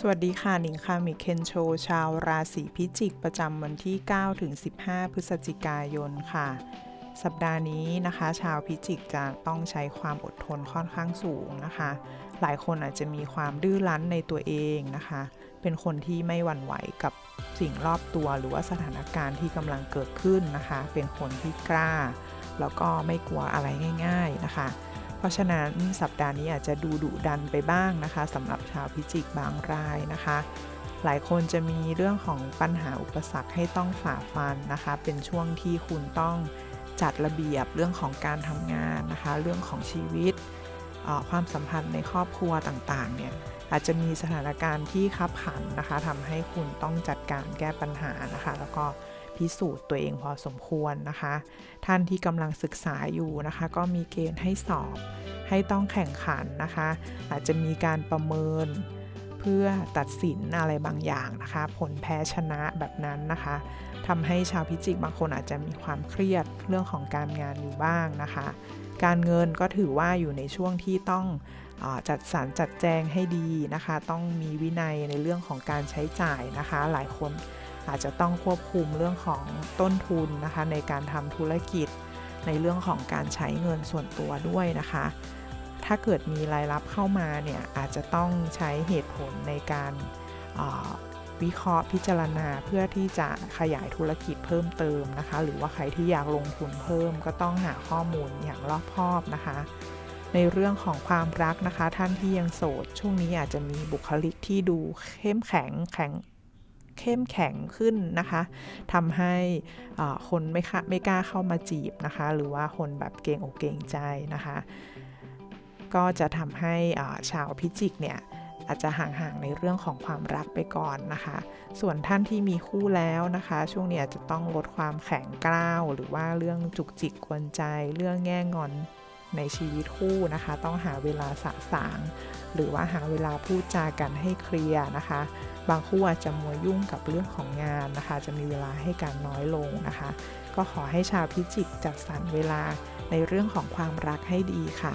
สวัสดีค่ะหนิงค่ะมิเคนโช ชาวราศีพิจิกประจำวันที่ 9 ถึง 15 พฤศจิกายนค่ะ สัปดาห์นี้นะคะ ชาวพิจิกจะต้องใช้ความอดทนค่อนข้างสูงนะคะ หลายคนอาจจะมีความดื้อรั้นในตัวเองนะคะ เป็นคนที่ไม่หวั่นไหวกับสิ่งรอบตัวหรือว่าสถานการณ์ที่กำลังเกิดขึ้นนะคะ เป็นคนที่กล้า แล้วก็ไม่กลัวอะไรง่าย ๆนะคะ ราะฉะนั้นสัปดาห์นี้อาจจะดูดุดันไปบ้างนะคะสำหรับชาวพิจิกบางรายนะคะ หลายคนจะมีเรื่องของปัญหาอุปสรรคให้ต้องฝ่าฟันนะคะ เป็นช่วงที่คุณต้องจัดระเบียบเรื่องของการทำงานนะคะ เรื่องของชีวิตความสัมพันธ์ในครอบครัวต่างๆเนี่ยอาจจะมีสถานการณ์ที่คับขันนะคะทำให้คุณต้องจัดการแก้ปัญหานะคะ แล้วก็ พิสูจน์ตัวเองพอสมควรนะคะ ท่านที่กำลังศึกษาอยู่นะคะ ก็มีเกณฑ์ให้สอบ ให้ต้องแข่งขันนะคะ อาจจะมีการประเมินเพื่อตัดสินอะไรบางอย่างนะคะ ผลแพ้ชนะแบบนั้นนะคะทำให้ชาวพิจิกบางคนอาจจะมีความเครียดเรื่องของการงานอยู่บ้างนะคะ การเงินก็ถือว่าอยู่ในช่วงที่ต้องอจัดสรรจัดแจงให้ดีนะคะ ต้องมีวินัยในเรื่องของการใช้จ่ายนะคะ หลายคน อาจจะต้องควบคุมเรื่องของต้นทุนนะคะ ในการทำธุรกิจในเรื่องของการใช้เงินส่วนตัวด้วยนะคะ ถ้าเกิดมีรายรับเข้ามาเนี่ยอาจจะต้องใช้เหตุผลในการวิเคราะห์พิจารณาเพื่อที่จะขยายธุรกิจเพิ่มเติมนะคะ หรือว่าใครที่อยากลงทุนเพิ่มก็ต้องหาข้อมูลอย่างรอบคอบนะคะ ในเรื่องของความรักนะคะ ท่านที่ยังโสด ช่วงนี้อาจจะมีบุคลิกที่ดูเข้มแข็งแข็ง เข้มแข็งขึ้นนะคะทำให้คนไม่ไม่กล้าเข้ามาจีบนะคะ หรือว่าคนแบบเกรงอกเกรงใจนะคะ ก็จะทำให้ชาวพิจิกเนี่ยอาจจะห่างๆในเรื่องของความรักไปก่อนนะคะ ส่วนท่านที่มีคู่แล้วนะคะ ช่วงนี้อาจจะต้องลดความแข็งกร้าว หรือว่าเรื่องจุกจิกกวนใจ เรื่องแง่งอน ในชีวิตคู่นะคะ ต้องหาเวลาสะสาง หรือว่าหาเวลาพูดจากันให้เคลียร์นะคะ บางคู่อาจจะมัวยุ่งกับเรื่องของงานนะคะ จะมีเวลาให้การน้อยลงนะคะ ก็ขอให้ชาวพิจิกจัดสรรเวลาในเรื่องของความรักให้ดีค่ะ